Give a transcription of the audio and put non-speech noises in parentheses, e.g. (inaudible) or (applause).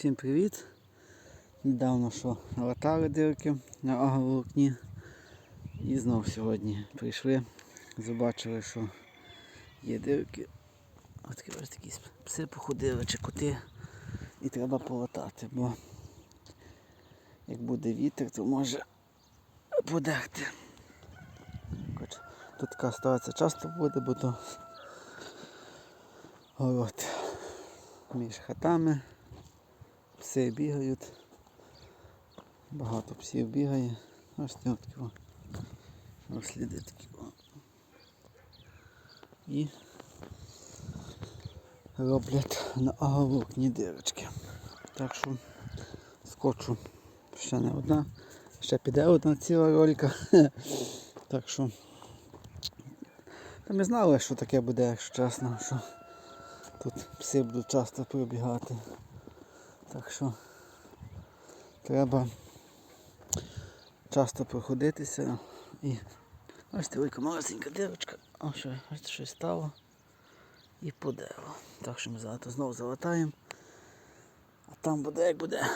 Всім привіт! Недавно що латали дирки на агроволокні. І знов сьогодні прийшли, побачили, що є дирки. Такі такі пси походили чи коти. І треба полатати, бо як буде вітер, то може подерти. Тут така ситуація часто буде, бо то город між хатами. Пси бігають. Багато псів бігає. Ось такі. Ось сліди такі. І роблять на агроволокні дирочки. Так що скочу ще не одна. Ще піде одна ціла ролька. (laughs) Так що та ми знали, що таке буде, якщо чесно, що тут пси будуть часто пробігати. Так що треба часто проходитися і ось велика малесенька дирочка. а що, ось щось стало і по дереву. Так що ми зараз знову залатаємо. А там буде як буде.